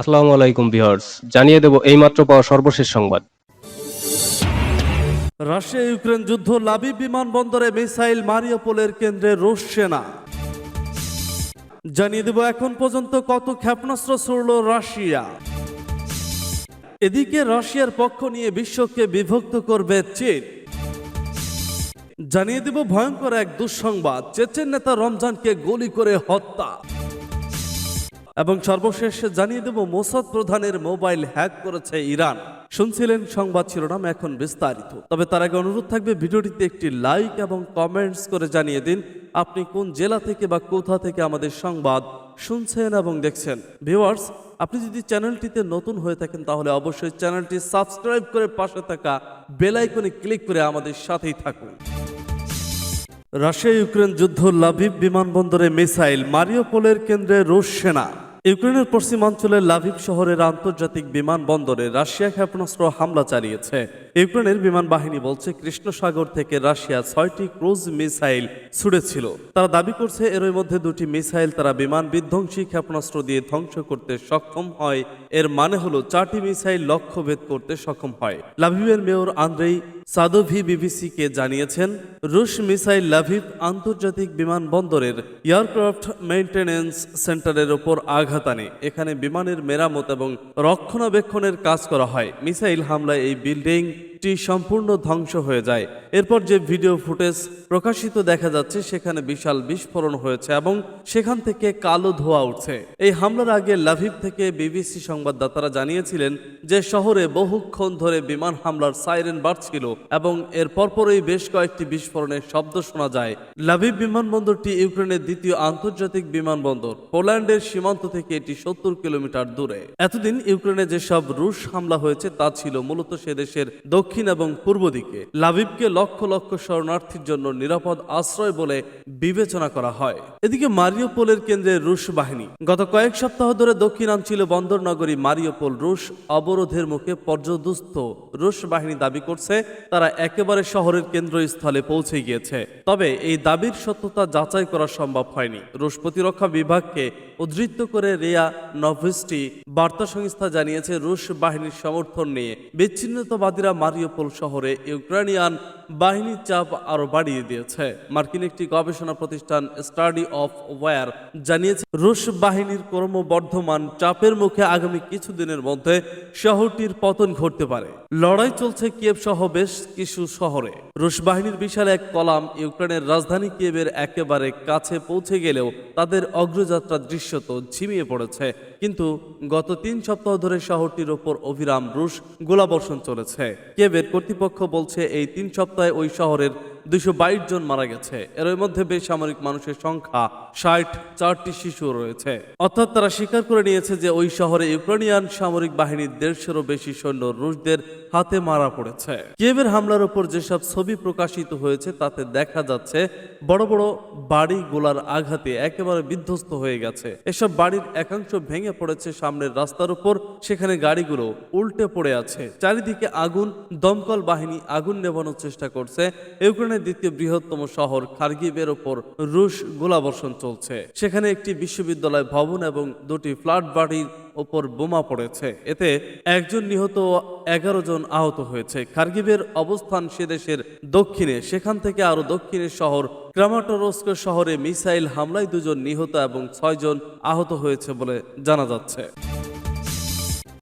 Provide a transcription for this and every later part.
আসসালামু আলাইকুম ভিউয়ার্স, জানিয়ে দেব এইমাত্র পাওয়া সর্বশেষ সংবাদ। রাশিয়া ইউক্রেন যুদ্ধ লাবিব বিমানবন্দরে মিসাইল মারিওপোলের কেন্দ্রে রুশ সেনা। জানিয়ে দেব এখন পর্যন্ত কত ক্ষেপণাস্ত্র ছড়ল রাশিয়া। এদিকে রাশিয়ার পক্ষ নিয়ে বিশ্বকে বিভক্ত করবে চীন। জানিয়ে দেব ভয়ঙ্কর এক দুঃসংবাদ, চেচেন নেতা রমজানকে গুলি করে হত্যা। এবং সর্বশেষ জানিয়ে দেব, মোসাদ প্রধানের মোবাইল হ্যাক করেছে ইরান। শুনছিলেন সংবাদ শিরোনাম এখন বিস্তারিত। তবে তার আগে অনুরোধ থাকবে, ভিডিওটিতে একটি লাইক এবং কমেন্টস করে জানিয়ে দিন, আপনি কোন জেলা থেকে বা কোথা থেকে আমাদের সংবাদ শুনছেন এবং দেখছেন। ভিওয়ার্স আপনি যদি চ্যানেলটিতে নতুন হয়ে থাকেন, তাহলে অবশ্যই চ্যানেলটি সাবস্ক্রাইব করে পাশে থাকা বেল আইকনে ক্লিক করে আমাদের সাথেই থাকুন। রাশিয়া ইউক্রেন যুদ্ধ লাভিভ বিমানবন্দরে মিসাইল, মারিওপোলের কেন্দ্রে রুশ সেনা। ইউক্রেনের পশ্চিমাঞ্চলের লাভিভ শহরের আন্তর্জাতিক বিমানবন্দরে রাশিয়া ক্ষেপণাস্ত্র হামলা চালিয়েছে। ইউক্রেনের বিমান বাহিনী বলছে কৃষ্ণ সাগর থেকে রাশিয়া ছয়টি ক্রুজ মিসাইল ছুড়েছিল। তারা দাবি করছে এর মধ্যে দুটি মিসাইল তারা বিমান বিধ্বংসী ক্ষেপণাস্ত্র দিয়ে ধ্বংস করতে সক্ষম হয়। এর মানে হলো, চারটি মিসাইল লক্ষ্যভেদ করতে সক্ষম হয়। লাভিভের মেয়র আন্দ্রেই সাদোভি বিবিসিকে জানিয়েছেন, রুশ মিসাইল লাভিভ আন্তর্জাতিক বিমানবন্দরের এয়ারক্রাফট মেইনটেনেন্স সেন্টারের ওপর আঘাত আনে। এখানে বিমানের মেরামত এবং রক্ষণাবেক্ষণের কাজ করা হয়। মিসাইল হামলায় এই বিল্ডিং টি সম্পূর্ণ ধ্বংস হয়ে যায়। এরপর যে ভিডিও ফুটেজ প্রকাশিত দেখা যাচ্ছে, সেখানে বিশাল বিস্ফোরণ হয়েছে এবং সেখান থেকে কালো ধোঁয়া উঠছে। এই হামলার আগে লাভিভ থেকে বিবিসি সংবাদদাতারা জানিয়েছিলেন যে শহরে বহুক্ষণ ধরে বিমান হামলার সাইরেন বাড়ছিল এবং এর পরপরই বেশ কয়েকটি বিস্ফোরণের শব্দ শোনা যায়। লাভিভ বিমানবন্দরটি ইউক্রেনের দ্বিতীয় আন্তর্জাতিক বিমানবন্দর। পোল্যান্ডের সীমান্ত থেকে এটি সত্তর কিলোমিটার দূরে। এতদিন ইউক্রেনে যেসব রুশ হামলা হয়েছে, তা ছিল মূলত সে দেশের দক্ষিণ এবং পূর্ব দিকে। লাভিবকে লক্ষ লক্ষ শরণার্থীর জন্য নিরাপদ আশ্রয় বলে বিবেচনা করা হয়। এদিকে মারিওপোলের কেন্দ্রে রুশ বাহিনী। গত কয়েক সপ্তাহ ধরে দক্ষিণাঞ্চলীয় বন্দর নগরী মারিওপোল রুশ অবরোধের মুখে পর্যদুস্ত রুশ বাহিনী দাবি করছে, তারা একেবারে শহরের কেন্দ্রস্থলে পৌঁছে গিয়েছে। তবে এই দাবির সত্যতা যাচাই করা সম্ভব হয়নি। রুশ প্রতিরক্ষা বিভাগকে উদ্ধৃত করে রেয়া নভেস্টি বার্তা সংস্থা জানিয়েছে, রুশ বাহিনীর সমর্থন নিয়ে বিচ্ছিন্নতাবাদীরা মারিওপোল শহরে ইউক্রেনিয়ান বাহিনীর চাপ আরও বাড়িয়ে দিয়েছে। মার্কিন একটি গবেষণা প্রতিষ্ঠান স্টাডি অফ ওয়্যার জানিয়েছে, রুশ বাহিনীর ক্রমবর্ধমান চাপের মুখে আগামী কিছুদিনের মধ্যে শহরটির পতন ঘটতে পারে। লড়াই চলছে কিয়েভ সহ বেশ কিছু শহরে। রুশ বাহিনীর বিশাল এক কলাম ইউক্রেনের রাজধানী কিয়েভের একেবারে কাছে পৌঁছে গেলেও তাদের অগ্রযাত্রা দৃশ্যত ঝিমিয়ে পড়েছে। কিন্তু গত তিন সপ্তাহ ধরে শহরটির ওপর অবিরাম রুশ গোলাবর্ষণ চলেছে। কিয়েভের কর্তৃপক্ষ বলছে, এই তিন সপ্তাহে ওই শহরের দুশো জন মারা গেছে। এর মধ্যে বেসামরিক মানুষের সংখ্যা ষাট, চারটি শিশু রয়েছে। অর্থাৎ তারা স্বীকার করে নিয়েছে যে ওই শহরে ইউক্রেনিয়ান সামরিক বাহিনীর দেড়শোরও বেশি সৈন্য রুশদের হাতে মারা পড়েছে। কিয়েভের হামলার উপর যেসব ছবি প্রকাশিত হয়েছে, তাতে দেখা যাচ্ছে বড় বড় বাড়ি গোলার আঘাতে একেবারে বিধ্বস্ত হয়ে গেছে। এসব বাড়ির একাংশ ভেঙে পড়েছে সামনের রাস্তার উপর, সেখানে গাড়িগুলো উল্টে পড়ে আছে। চারিদিকে আগুন, দমকল বাহিনী আগুন নেভানোর চেষ্টা করছে। ইউক্রেনের দ্বিতীয় বৃহত্তম শহর খার্গিবের ওপর রুশ গোলাবর্ষণ চলছে। সেখানে একটি বিশ্ববিদ্যালয় ভবন এবং দুটি ফ্ল্যাট বাড়ির ওপর বোমা পড়েছে। এতে একজন নিহত এগারো জন আহত হয়েছে। খার্গিবের অবস্থান সে দেশের দক্ষিণে। সেখান থেকে আরও দক্ষিণের শহর ক্রামাটোরস্ক শহরে মিসাইল হামলায় দুজন নিহত এবং ছয়জন আহত হয়েছে বলে জানা যাচ্ছে।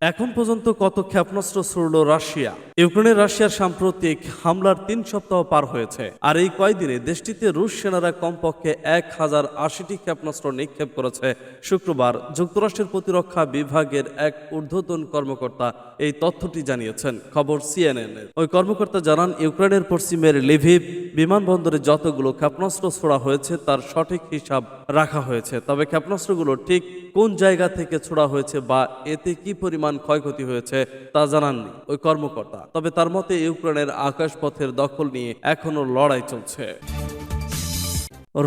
এখন পর্যন্ত কত ক্ষেপণাস্ত্র ছুড়ল রাশিয়া? ইউক্রেনের রাশিয়ার সাম্প্রতিক হামলার তিন সপ্তাহ পার হয়েছে। আর এই কয়দিনে দেশটিতে রুশ সেনারা কমপক্ষে এক হাজার আশিটি ক্ষেপণাস্ত্র নিক্ষেপ করেছে। শুক্রবার যুক্তরাষ্ট্রের প্রতিরক্ষা বিভাগের এক ঊর্ধ্বতন কর্মকর্তা এই তথ্যটি জানিয়েছেন। খবর সিএনএন ওই কর্মকর্তা জানান, ইউক্রেনের পশ্চিমের লিভিভ বিমানবন্দরে যতগুলো ক্ষেপণাস্ত্র ছোড়া হয়েছে, তার সঠিক হিসাব রাখা হয়েছে। তবে ক্ষেপণাস্ত্রগুলো ঠিক কোন জায়গা থেকে ছোড়া হয়েছে বা এতে কি পরিমাণ ক্ষয়ক্ষতি হয়েছে, তা জানাননি। ওই কর্মকর্তা তবে তার মতে ইউক্রেনের আকাশপথের দখল নিয়ে এখনও লড়াই চলছে।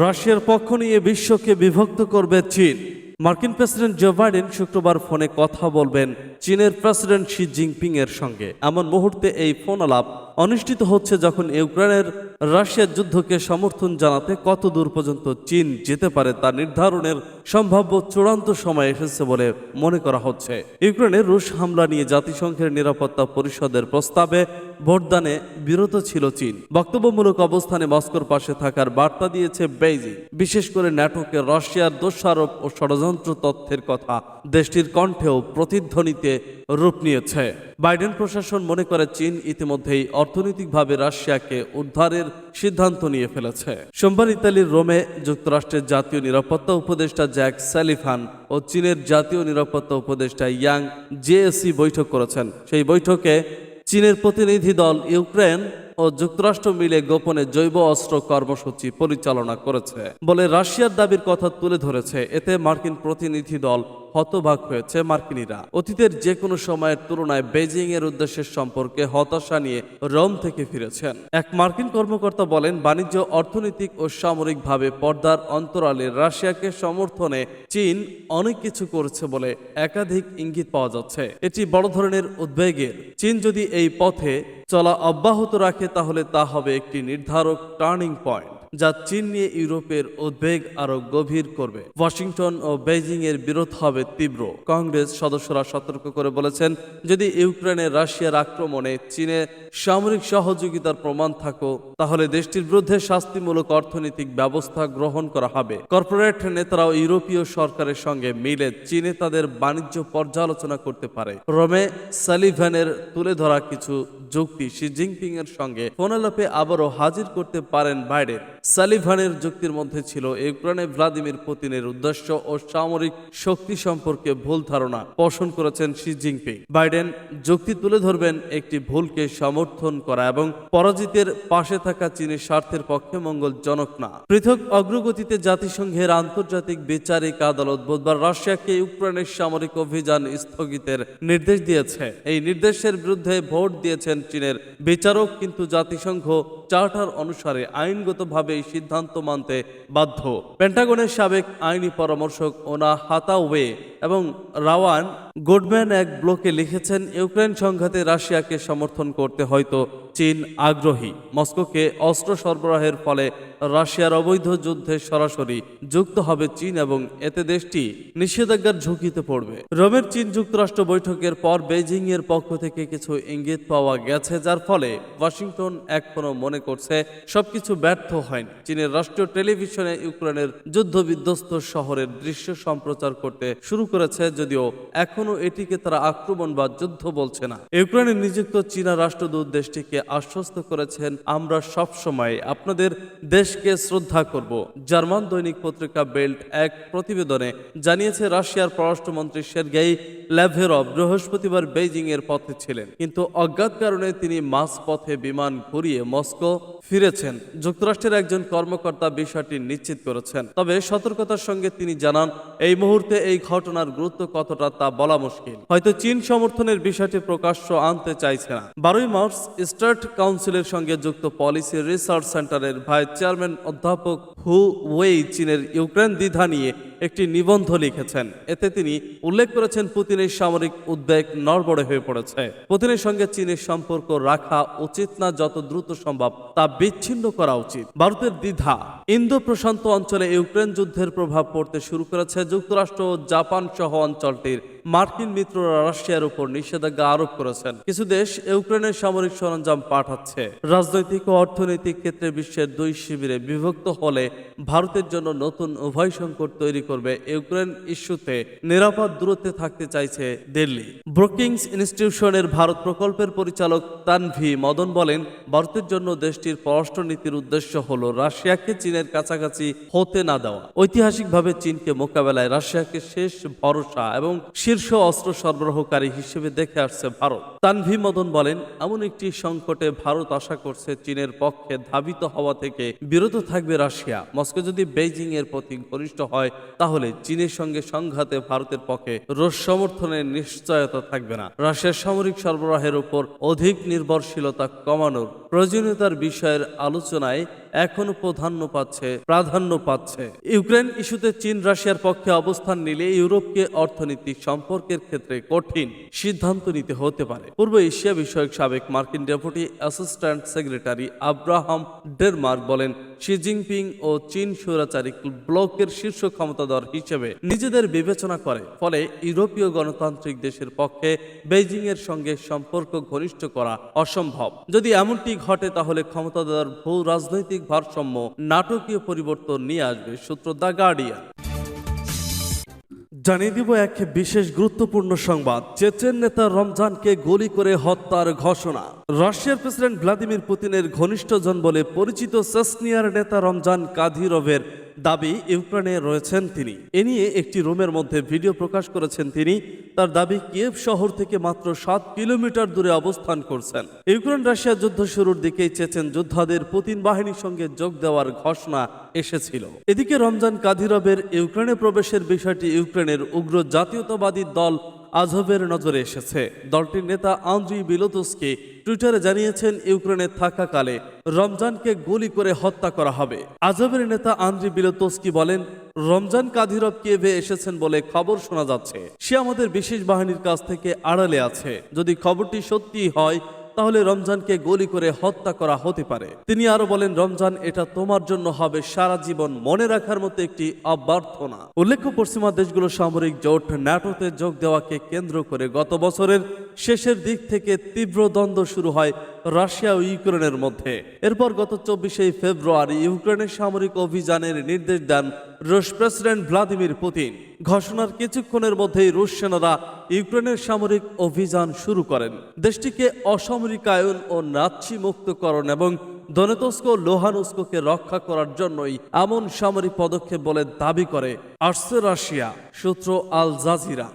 রাশিয়ার পক্ষ নিয়ে বিশ্বকে বিভক্ত করবে চীন। মার্কিন প্রেসিডেন্ট জো বাইডেন শুক্রবার ফোনে কথা বলবেন চীনের প্রেসিডেন্ট শি জিনপিং এর সঙ্গে। এমন মুহূর্তে এই ফোন আলাপ অনুষ্ঠিত হচ্ছে যখন ইউক্রেনের রাশিয়ার যুদ্ধকে সমর্থন জানাতে কত দূর পর্যন্ত চীন যেতে পারে তা নির্ধারণের সম্ভাব্য চূড়ান্ত সময় এসেছে বলে মনে করা হচ্ছে। ইউক্রেনের রুশ হামলা নিয়ে জাতিসংঘের নিরাপত্তা পরিষদের প্রস্তাবে ভোটদানে বিরত ছিল চীন। বক্তব্যমূলক অবস্থানে মস্কোর পাশে থাকার বার্তা দিয়েছে বেইজিং। বিশেষ করে ন্যাটোকে রাশিয়ার দোষারোপ ও ষড়যন্ত্র তথ্যের কথা দেশটির কণ্ঠেও প্রতিধ্বনিতে রূপ নিয়েছে। বাইডেন প্রশাসন মনে করে চীন ইতিমধ্যেই অর্থনৈতিকভাবে রাশিয়াকে উদ্ধারের সিদ্ধান্ত নিয়ে ফেলেছে। সোমবার ইতালির রোমে যুক্তরাষ্ট্রের জাতীয় নিরাপত্তা উপদেষ্টা জ্যাক স্যালিফান ও চীনের জাতীয় নিরাপত্তা উপদেষ্টা ইয়াং জেএসি বৈঠক করেছেন। সেই বৈঠকে চীনের প্রতিনিধি দল ইউক্রেন ও যুক্তরাষ্ট্র মিলে গোপনে জৈব অস্ত্র কর্মসূচি পরিচালনা করেছে বলে রাশিয়ার দাবির কথা তুলে ধরেছে। এতে মার্কিন প্রতিনিধি দল হতবাক হয়েছে মার্কিনীরা। অতীতের যে কোনো সময়ের তুলনায় বেজিং এর উদ্দেশ্যের সম্পর্কে হতাশা নিয়ে রোম থেকে ফিরেছেন। এক মার্কিন কর্মকর্তা বলেন, বাণিজ্য, অর্থনৈতিক ও সামরিকভাবে পর্দার অন্তরালে রাশিয়াকে সমর্থনে চীন অনেক কিছু করেছে বলে একাধিক ইঙ্গিত পাওয়া যাচ্ছে। এটি বড় ধরনের উদ্বেগের। চীন যদি এই পথে চলা অব্যাহত রাখে, তাহলে তা হবে একটি নির্ধারক টার্নিং পয়েন্ট, যা চীন নিয়ে ইউরোপের উদ্বেগ আরও গভীর করবে। ওয়াশিংটন ও বেইজিং এর বিরোধ হবে তীব্র। কংগ্রেস সদস্যরা সতর্ক করে বলেছেন, যদি ইউক্রেনে রাশিয়ার আক্রমণে চীনের সামরিক সহযোগিতার প্রমাণ থাকো, তাহলে দেশটির বিরুদ্ধে শাস্তিমূলক অর্থনৈতিক ব্যবস্থা গ্রহণ করা হবে। কর্পোরেট নেতারাও ইউরোপীয় সরকারের সঙ্গে মিলে চীনে তাদের বাণিজ্য পর্যালোচনা করতে পারে। রোমে সালিভানের তুলে ধরা কিছু যুক্তি শি জিনপিং এর সঙ্গে ফোনালাপে আবারও হাজির করতে পারেন বাইডেন। সালিভানের যুক্তির মধ্যে ছিল ইউক্রেনে ভ্লাদিমির পুতিনের উদ্দেশ্য ও সামরিক শক্তি সম্পর্কে ভুল ধারণা পোষণ করেছেন শি জিনপিং। বাইডেন যুক্তি তুলে ধরবেন একটি ভুলকে সমর্থন করা এবং পরাজিতের পাশে থাকা চীনের স্বার্থের পক্ষে মঙ্গলজনক না। পৃথক অগ্রগতিতে জাতিসংঘের আন্তর্জাতিক বিচারিক আদালত বুধবার রাশিয়াকে ইউক্রেনের সামরিক অভিযান স্থগিতের নির্দেশ দিয়েছে। এই নির্দেশের বিরুদ্ধে ভোট দিয়েছেন চীনের বিচারক, কিন্তু জাতিসংঘ চার্টার অনুসারে আইনগতভাবে এই সিদ্ধান্ত মানতে বাধ্য। পেন্টাগনের সাবেক আইনি পরামর্শক ওনা হাতাওয়ে এবং রাওয়ান গুডম্যান এক ব্লকে লিখেছেন, ইউক্রেন সংঘাতে রাশিয়াকে সমর্থন করতে হয়তো চীন আগ্রহী। মস্কোকে অস্ত্র সরবরাহের ফলে রাশিয়ার অবৈধ যুদ্ধে সরাসরি যুক্ত হবে চীন এবং এতে দেশটি নিষেধাজ্ঞার ঝুঁকিতে পড়বে। রোমের চীন যুক্তরাষ্ট্র বৈঠকের পর বেজিং এর পক্ষ থেকে কিছু ইঙ্গিত পাওয়া গেছে, যার ফলে ওয়াশিংটন এখনও মনে করছে সবকিছু ব্যর্থ হয়নি। চীনের রাষ্ট্রীয় টেলিভিশনে ইউক্রেনের যুদ্ধ বিধ্বস্ত শহরের দৃশ্য সম্প্রচার করতে শুরু করেছে, যদিও এখনও এটিকে তারা আক্রমণ বা যুদ্ধ বলছে না। ইউক্রেনে নিযুক্ত চীনা রাষ্ট্রদূত দেশটিকে আশ্বস্ত করেছেন, আমরা সব সময় আপনাদের দেশকে শ্রদ্ধা করব। জার্মান দৈনিক পত্রিকা বেল্ট এক প্রতিবেদনে জানিয়েছে, রাশিয়ার পররাষ্ট্রমন্ত্রী সের্গেই ল্যাভেরভ বৃহস্পতিবার বেইজিং এর পথে ছিলেন। কিন্তু অজ্ঞাত কারণে তিনি মাঝ পথে বিমান ঘুরিয়ে মস্কো ফিরেছেন। যুক্তরাষ্ট্রের একজন কর্মকর্তা বিষয়টি নিশ্চিত করেছেন। তবে সতর্কতার সঙ্গে তিনি জানান এই মুহূর্তে এই ঘটনার গুরুত্ব কতটা তা বলা মুশকিল। হয়তো চীন সমর্থনের বিষয়টি প্রকাশ্য আনতে চাইছে না। বারোই মার্চ স্টার্ট কাউন্সিলের সঙ্গে যুক্ত পলিসি রিসার্চ সেন্টারের ভাইস চেয়ারম্যান অধ্যাপক হু ওয়েই চীনের ইউক্রেন দ্বিধা নিয়ে একটি নিবন্ধ লিখেছেন। এতে তিনি উল্লেখ করেছেন পুতিনের সামরিক উদ্বেগ নড়বড়ে হয়ে পড়েছে। পুতিনের সঙ্গে চীনের সম্পর্ক রাখা উচিত না যত দ্রুত সম্ভব তা বিচ্ছিন্ন করা উচিত। ভারতের দ্বিধা। ইন্দো প্রশান্ত অঞ্চলে ইউক্রেন যুদ্ধের প্রভাব পড়তে শুরু করেছে যুক্তরাষ্ট্র জাপান সহ অঞ্চলটির মার্কিন মিত্ররা রাশিয়ার উপর নিষেধাজ্ঞা আরোপ করেছেন। কিছু দেশ ইউক্রেনের সামরিক সরঞ্জাম পাঠাচ্ছে। রাজনৈতিক ও অর্থনৈতিক ক্ষেত্রে বিশ্বের দুই শিবিরে বিভক্ত হলে ভারতের জন্য নতুন উভয় সংকট তৈরি করবে ইউক্রেন ইস্যুতে। নিরাপদ দূরত্বে থাকতে চাইছে দিল্লি। ব্রুকিংস ইনস্টিটিউশনের ভারত প্রকল্পের পরিচালক তানভি মদন বলেন, ভারতের জন্য দেশটির পররাষ্ট্রনীতির উদ্দেশ্য হল রাশিয়াকে চীনের কাছাকাছি হতে না দেওয়া। ঐতিহাসিকভাবে চীনকে মোকাবেলায় রাশিয়াকে শেষ ভরসা এবং শীর্ষ অস্ত্র সরবরাহকারী হিসেবে দেখে আসছে ভারত। তানভি মদন বলেন, এমন একটি সংকটে ভারত আশা করছে চীনের পক্ষে ধাবিত হওয়া থেকে বিরত থাকবে রাশিয়া। মস্কো যদি বেইজিং এর প্রতি ঘনিষ্ঠ হয়, তাহলে চীনের সঙ্গে সংঘাতে ভারতের পক্ষে রুশ সমর্থনের নিশ্চয়তা থাকবে না। রাশিয়ার সামরিক সরবরাহের উপর অধিক নির্ভরশীলতা কমানোর প্রয়োজনীয়তার বিষয়ের আলোচনায় এখনও প্রাধান্য পাচ্ছে প্রাধান্য পাচ্ছে। ইউক্রেন ইস্যুতে চীন রাশিয়ার পক্ষে অবস্থান নিলে ইউরোপকে অর্থনৈতিক সম্পর্কের ক্ষেত্রে কঠিন সিদ্ধান্ত নিতে হতে পারে। পূর্ব এশিয়া বিষয়ক সাবেক মার্কিন deputy assistant secretary Abraham Dermark বলেন শি জিনপিং ও চীন স্বৈরাচারী ব্লকের শীর্ষ ক্ষমতাধর হিসেবে নিজেদের বিবেচনা করে। ফলে ইউরোপীয় গণতান্ত্রিক দেশের পক্ষে বেইজিং এর সঙ্গে সম্পর্ক ঘনিষ্ঠ করা অসম্ভব। যদি এমনটি ঘটে, তাহলে ক্ষমতাধর ভূ রাজনৈতিক ভারসাম্য নাটকীয় পরিবর্তন নিয়ে আসবে, সূত্র দ্য গার্ডিয়ান। জানিয়ে দিব এক বিশেষ গুরুত্বপূর্ণ সংবাদ। চেচেন নেতা রমজানকে গুলি করে হত্যার ঘোষণা। রাশিয়ার প্রেসিডেন্ট ভ্লাদিমির পুতিনের ঘনিষ্ঠজন বলে পরিচিত সেসনিয়ার নেতা রমজান কাদিরভের দাবি ইউক্রেনে রয়েছেন তিনি। এ নিয়ে একটি রুমের মধ্যে ভিডিও প্রকাশ করেছেন তিনি। তার দাবি কিয়েভ শহর থেকে মাত্র সাত কিলোমিটার দূরে অবস্থান করছেন। ইউক্রেন রাশিয়া যুদ্ধ শুরুর দিকেই চেচেন যোদ্ধাদের পুতিন বাহিনীর সঙ্গে যোগ দেওয়ার ঘোষণা এসেছিল। এদিকে রমজান কাদিরভের ইউক্রেনে প্রবেশের বিষয়টি ইউক্রেনের উগ্র জাতীয়তাবাদী দল আজবের নজরে এসেছে। দলটির নেতা আন্দ্রি বিলোতুসকে টুইটারে জানিয়েছেন, ইউক্রেনে থাকাকালে রমজানকে গুলি করে হত্যা করা হবে। আজবের নেতা আন্দ্রি বিলোতস্কি বলেন রমজান কাদিরভ কিয়েভে এসেছেন বলে খবর শোনা যাচ্ছে। সে আমাদের বিশেষ বাহিনীর কাছ থেকে আড়ালে আছে। যদি খবরটি সত্যি হয়, তাহলে রমজানকে গুলি করে হত্যা করা হতে পারে। তিনি আরও বলেন, রমজান এটা তোমার জন্য হবে সারা জীবন মনে রাখার মতো একটি অভ্যর্থনা। উল্লেখ্য, পশ্চিমা দেশগুলো সামরিক জোট ন্যাটোতে যোগ দেওয়াকে কেন্দ্র করে গত বছরের শেষের দিক থেকে তীব্র দ্বন্দ্ব শুরু হয় রাশিয়া ও ইউক্রেনের মধ্যে। এরপর গত চব্বিশে ফেব্রুয়ারি ইউক্রেনের সামরিক অভিযানের নির্দেশ দেন রুশ প্রেসিডেন্ট ভ্লাদিমির পুতিন। ঘোষণার কিছুক্ষণের মধ্যেই রুশ সেনারা ইউক্রেনের সামরিক অভিযান শুরু করেন। দেশটিকে অসামরিকায়ন ও নাৎসি মুক্তকরণ এবং দনেতস্ক লোহানুস্কোকে রক্ষা করার জন্যই এমন সামরিক পদক্ষেপ বলে দাবি করে আসছে রাশিয়া, সূত্র আল জাজিরা।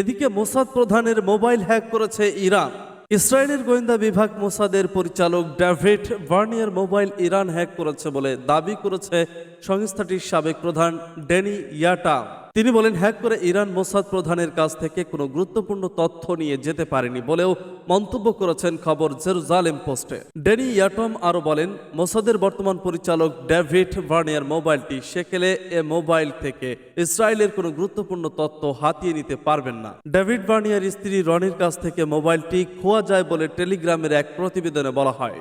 এদিকে মোসাদ প্রধানের মোবাইল হ্যাক করেছে ইরান। ইসরায়েলের গোয়েন্দা বিভাগ মোসাদের পরিচালক David Barnea mobile Iran hack করেছে বলে দাবি করেছে সংস্থাটির সাবেক প্রধান ডেনি ইয়াটা তিনি বলেন, হ্যাক করে ইরান মোসাদ প্রধানের কাছ থেকে কোনো গুরুত্বপূর্ণ তথ্য নিয়ে যেতে পারেনি বলেও মন্তব্য করেছেন খবর জেরুজালেম পোস্টে। ডেনি ইয়াটম আরও বলেন, মোসাদের বর্তমান পরিচালক ডেভিড ভার্নিয়ার মোবাইলটি সেকেলে এ মোবাইল থেকে ইসরায়েলের কোনো গুরুত্বপূর্ণ তথ্য হাতিয়ে নিতে পারবেন না। ডেভিড ভার্নিয়ার স্ত্রী রনির কাছ থেকে মোবাইলটি খোয়া যায় বলে টেলিগ্রামের এক প্রতিবেদনে বলা হয়।